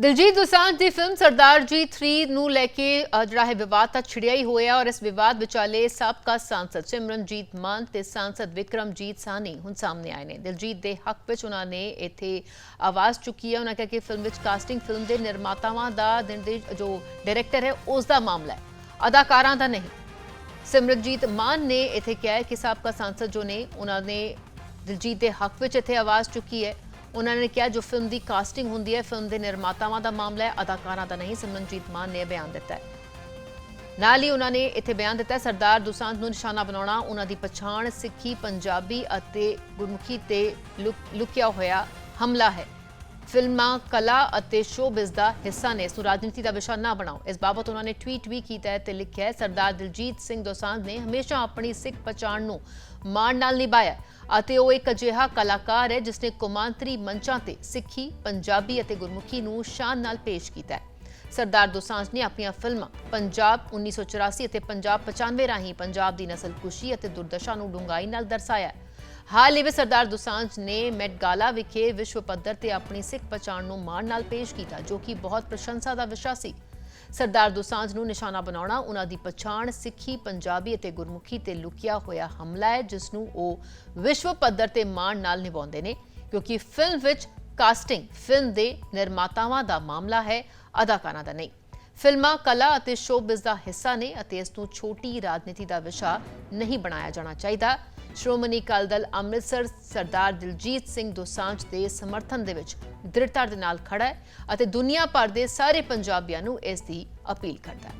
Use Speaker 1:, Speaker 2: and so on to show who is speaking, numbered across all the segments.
Speaker 1: ਦਿਲਜੀਤ ਦੋਸਾਂਝ ਦੀ ਫਿਲਮ ਸਰਦਾਰ ਜੀ 3 ਨੂੰ ਲੈ ਕੇ ਜਿਹੜਾ ਹੈ ਵਿਵਾਦ ਤਾਂ ਛਿੜਿਆ ਹੀ ਹੋਇਆ ਔਰ ਇਸ ਵਿਵਾਦ ਵਿਚਾਲੇ ਸਾਬਕਾ ਸਾਂਸਦ ਸਿਮਰਨਜੀਤ ਮਾਨ ਤੇ ਸਾਂਸਦ ਵਿਕਰਮਜੀਤ ਸਾਨੀ ਹੁਣ ਸਾਹਮਣੇ ਆਏ ਨੇ। ਦਿਲਜੀਤ ਦੇ ਹੱਕ ਵਿੱਚ ਉਹਨਾਂ ਨੇ ਇੱਥੇ ਆਵਾਜ਼ ਚੁੱਕੀ ਹੈ। ਉਹਨਾਂ ਕਿਹਾ ਕਿ ਫਿਲਮ ਵਿੱਚ ਕਾਸਟਿੰਗ ਫਿਲਮ ਦੇ ਨਿਰਮਾਤਾਵਾਂ ਦਾ ਨਿਰਦੇਸ਼ ਜੋ ਡਾਇਰੈਕਟਰ ਹੈ, ਉਸ ਦਾ ਮਾਮਲਾ ਹੈ। ਅਦਾਕਾਰਾਂ ਦਾ ਨਹੀਂ। ਸਿਮਰਨਜੀਤ ਮਾਨ ਨੇ ਇੱਥੇ ਕਿਹਾ ਕਿ ਸਾਬਕਾ ਸਾਂਸਦ ਜੋ ਨੇ, ਉਹਨਾਂ ਨੇ ਦਿਲਜੀਤ ਦੇ ਹੱਕ ਵਿੱਚ ਇੱਥੇ ਆਵਾਜ਼ ਚੁੱਕੀ ਹੈ। ਉਹਨਾਂ ਨੇ ਕਿਹਾ ਜੋ ਫਿਲਮ ਦੀ ਕਾਸਟਿੰਗ ਹੁੰਦੀ ਹੈ, ਫਿਲਮ ਦੇ ਨਿਰਮਾਤਾਵਾਂ ਦਾ ਮਾਮਲਾ ਹੈ, ਅਦਾਕਾਰਾਂ ਦਾ ਨਹੀਂ, ਸਿਮਰਨਜੀਤ ਮਾਨ ਨੇ ਬਿਆਨ ਦਿੱਤਾ ਹੈ। ਨਾਲ ਹੀ ਉਹਨਾਂ ਨੇ ਇੱਥੇ ਬਿਆਨ ਦਿੱਤਾ ਸਰਦਾਰ ਦੁਸਾਂਝ ਨੂੰ ਨਿਸ਼ਾਨਾ ਬਣਾਉਣਾ, ਉਹਨਾਂ ਦੀ ਪਛਾਣ ਸਿੱਖੀ, ਪੰਜਾਬੀ ਅਤੇ ਗੁਰਮੁਖੀ ਤੇ ਲੁਕ- ਲੁਕਿਆ ਹੋਇਆ ਹਮਲਾ ਹੈ। ਫਿਲਮਾਂ, ਕਲਾ ਅਤੇ ਸ਼ੋਬਿਜ਼ ਦਾ ਹਿੱਸਾ ਨੇ ਇਸ ਰਾਜਨੀਤੀ ਦਾ ਵਿਸ਼ਾ ਨਾ ਬਣਾਓ ਇਸ ਬਾਬਤ ਉਹਨਾਂ ਨੇ ਟਵੀਟ ਵੀ ਕੀਤਾ ਹੈ ਤੇ ਲਿਖਿਆ ਹੈ, ਸਰਦਾਰ ਦਿਲਜੀਤ ਸਿੰਘ ਦੋਸਾਂਝ ਨੇ ਹਮੇਸ਼ਾ ਆਪਣੀ ਸਿੱਖ ਪਛਾਣ ਨੂੰ ਮਾਣ ਨਾਲ ਨਿਭਾਇਆ ਅਤੇ ਉਹ ਇੱਕ ਅਜਿਹਾ ਕਲਾਕਾਰ ਹੈ ਜਿਸ ਨੇ ਕੌਮਾਂਤਰੀ ਮੰਚਾਂ ਤੇ ਸਿੱਖੀ, ਪੰਜਾਬੀ ਅਤੇ ਗੁਰਮੁਖੀ ਨੂੰ ਸ਼ਾਨ ਨਾਲ ਪੇਸ਼ ਕੀਤਾ ਹੈ ਸਰਦਾਰ ਦੋਸਾਂਝ ਨੇ ਆਪਣੀਆਂ ਫਿਲਮਾਂ ਪੰਜਾਬ 1984 ਅਤੇ ਪੰਜਾਬ 95 ਰਾਹੀਂ ਪੰਜਾਬ ਦੀ ਨਸਲਕੁਸ਼ੀ ਅਤੇ ਦੁਰਦਸ਼ਾ ਨੂੰ ਡੂੰਘਾਈ ਨਾਲ ਦਰਸਾਇਆ ਹੈ। ਹਾਲ ਹੀ ਵਿੱਚ ਸਰਦਾਰ ਦੁਸਾਂਝ ਨੇ ਮੈਟ ਗਾਲਾ ਵਿਖੇ ਵਿਸ਼ਵ ਪੱਧਰ ਤੇ ਆਪਣੀ ਸਿੱਖ ਪਛਾਣ ਨੂੰ ਮਾਣ ਨਾਲ ਪੇਸ਼ ਕੀਤਾ, ਜੋ ਕਿ ਬਹੁਤ ਪ੍ਰਸ਼ੰਸਾ ਦਾ ਵਿਸ਼ਾ ਸੀ। ਸਰਦਾਰ ਦੁਸਾਂਝ ਨੂੰ ਨਿਸ਼ਾਨਾ ਬਣਾਉਣਾ, ਉਹਨਾਂ ਦੀ ਪਛਾਣ ਸਿੱਖੀ, ਪੰਜਾਬੀ ਅਤੇ ਗੁਰਮੁਖੀ ਤੇ ਲੁਕਿਆ ਹੋਇਆ ਹਮਲਾ ਹੈ, ਜਿਸ ਨੂੰ ਉਹ ਵਿਸ਼ਵ ਪੱਧਰ ਤੇ ਮਾਣ ਨਾਲ ਨਿਭਾਉਂਦੇ ਨੇ, ਕਿਉਂਕਿ ਫਿਲਮ ਵਿੱਚ ਕਾਸਟਿੰਗ ਫਿਲਮ ਦੇ ਨਿਰਮਾਤਾਵਾਂ ਦਾ ਮਾਮਲਾ ਹੈ, ਅਦਾਕਾਰਾਂ ਦਾ ਨਹੀਂ। ਫਿਲਮਾਂ, ਕਲਾ ਅਤੇ ਸ਼ੋਬਿਜ਼ ਦਾ ਹਿੱਸਾ ਨੇ ਅਤੇ ਇਸ ਨੂੰ ਛੋਟੀ ਰਾਜਨੀਤੀ ਦਾ ਵਿਸ਼ਾ ਨਹੀਂ ਬਣਾਇਆ ਜਾਣਾ ਚਾਹੀਦਾ। ਸ਼੍ਰੋਮਣੀ ਅਕਾਲੀ ਦਲ ਅੰਮ੍ਰਿਤਸਰ ਸਰਦਾਰ ਦਿਲਜੀਤ ਸਿੰਘ ਦੋਸਾਂਝ ਦੇ ਸਮਰਥਨ ਦੇ ਵਿੱਚ ਦ੍ਰਿੜਤਾ ਦੇ ਨਾਲ ਖੜਾ ਹੈ ਅਤੇ ਦੁਨੀਆ ਭਰ ਦੇ ਸਾਰੇ ਪੰਜਾਬੀਆਂ ਨੂੰ ਇਸ ਦੀ ਅਪੀਲ ਕਰਦਾ ਹੈ।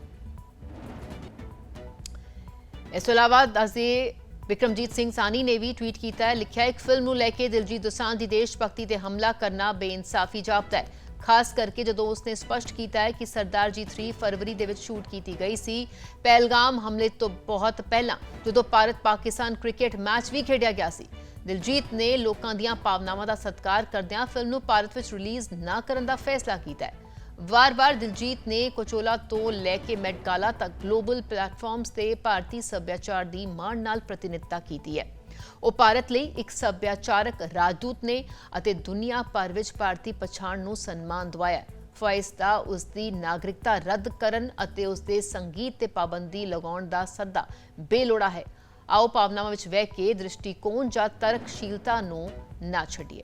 Speaker 1: ਇਸ ਤੋਂ ਇਲਾਵਾ ਦੱਸਦੇ ਵਿਕਰਮਜੀਤ ਸਿੰਘ ਸਾਨੀ ਨੇ ਵੀ ਟਵੀਟ ਕੀਤਾ ਹੈ, ਲਿਖਿਆ ਇੱਕ ਫਿਲਮ ਨੂੰ ਲੈ ਕੇ ਦਿਲਜੀਤ ਦੋਸਾਂਝ ਦੀ ਦੇਸ਼ ਭਗਤੀ ਤੇ ਹਮਲਾ ਕਰਨਾ ਬੇਇਨਸਾਫੀ ਜਾਪਦਾ ਹੈ। ਖਾਸ ਕਰਕੇ ਜਦੋਂ ਉਸਨੇ ਸਪਸ਼ਟ ਕੀਤਾ ਹੈ ਕਿ ਸਰਦਾਰ ਜੀ 3 ਫਰਵਰੀ ਦੇ ਵਿੱਚ ਸ਼ੂਟ ਕੀਤੀ ਗਈ ਸੀ, ਪਹਿਲਗਾਮ ਹਮਲੇ ਤੋਂ ਬਹੁਤ ਪਹਿਲਾਂ ਜਦੋਂ ਭਾਰਤ ਪਾਕਿਸਤਾਨ ਕ੍ਰਿਕਟ ਮੈਚ ਵੀ ਖੇਡਿਆ ਗਿਆ ਸੀ। ਦਿਲਜੀਤ ਨੇ ਲੋਕਾਂ ਦੀਆਂ ਭਾਵਨਾਵਾਂ ਦਾ ਸਤਿਕਾਰ ਕਰਦਿਆਂ ਫਿਲਮ ਨੂੰ ਭਾਰਤ ਵਿੱਚ ਰਿਲੀਜ਼ ਨਾ ਕਰਨ ਦਾ ਫੈਸਲਾ ਕੀਤਾ ਹੈ। ਵਾਰ-ਵਾਰ ਦਿਲਜੀਤ ਨੇ ਕੋਚੋਲਾ ਤੋਂ ਲੈ ਕੇ ਮੈਟਕਾਲਾ ਤੱਕ ਗਲੋਬਲ ਪਲੇਟਫਾਰਮਸ ਤੇ ਭਾਰਤੀ ਸੱਭਿਆਚਾਰ ਦੀ ਮਾਣ ਨਾਲ ਪ੍ਰਤੀਨਿਧਤਾ ਕੀਤੀ ਹੈ। ਉਹ ਭਾਰਤ ਲਈ ਇੱਕ ਸੱਭਿਆਚਾਰਕ ਰਾਜਦੂਤ ਨੇ ਅਤੇ ਦੁਨੀਆ ਭਰ ਵਿੱਚ ਭਾਰਤੀ ਪਛਾਣ ਨੂੰ ਸਨਮਾਨ ਦਵਾਇਆ ਫਾਇਸ ਦਾ ਉਸ ਦੀ ਨਾਗਰਿਕਤਾ ਰੱਦ ਕਰਨ ਅਤੇ ਉਸ ਦੇ ਸੰਗੀਤ ਤੇ ਪਾਬੰਦੀ ਲਗਾਉਣ ਦਾ ਸੱਦਾ ਬੇਲੋੜਾ ਹੈ। ਆਓ ਭਾਵਨਾਵਾਂ ਵਿੱਚ ਵਹਿ ਕੇ ਦ੍ਰਿਸ਼ਟੀਕੋਣ ਜਾਂ ਤਰਕਸ਼ੀਲਤਾ ਨੂੰ ਨਾ ਛੱਡੀਏ।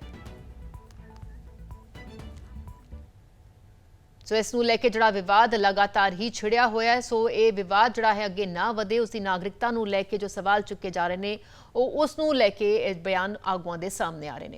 Speaker 1: ਸੋ ਇਸ ਨੂੰ ਲੈ ਕੇ ਜਿਹੜਾ ਵਿਵਾਦ ਲਗਾਤਾਰ ਹੀ ਛਿੜਿਆ ਹੋਇਆ ਹੈ, ਸੋ ਇਹ ਵਿਵਾਦ ਜਿਹੜਾ ਹੈ ਅੱਗੇ ਨਾ ਵਧੇ ਉਸ ਦੀ ਨਾਗਰਿਕਤਾ ਨੂੰ ਲੈ ਕੇ ਜੋ ਸਵਾਲ ਚੁੱਕੇ ਜਾ ਰਹੇ ਨੇ, ਉਹ ਉਸ ਨੂੰ ਲੈ ਕੇ ਇਹ ਬਿਆਨ ਆਗੂਆਂ ਦੇ ਸਾਹਮਣੇ ਆ ਰਹੇ ਨੇ।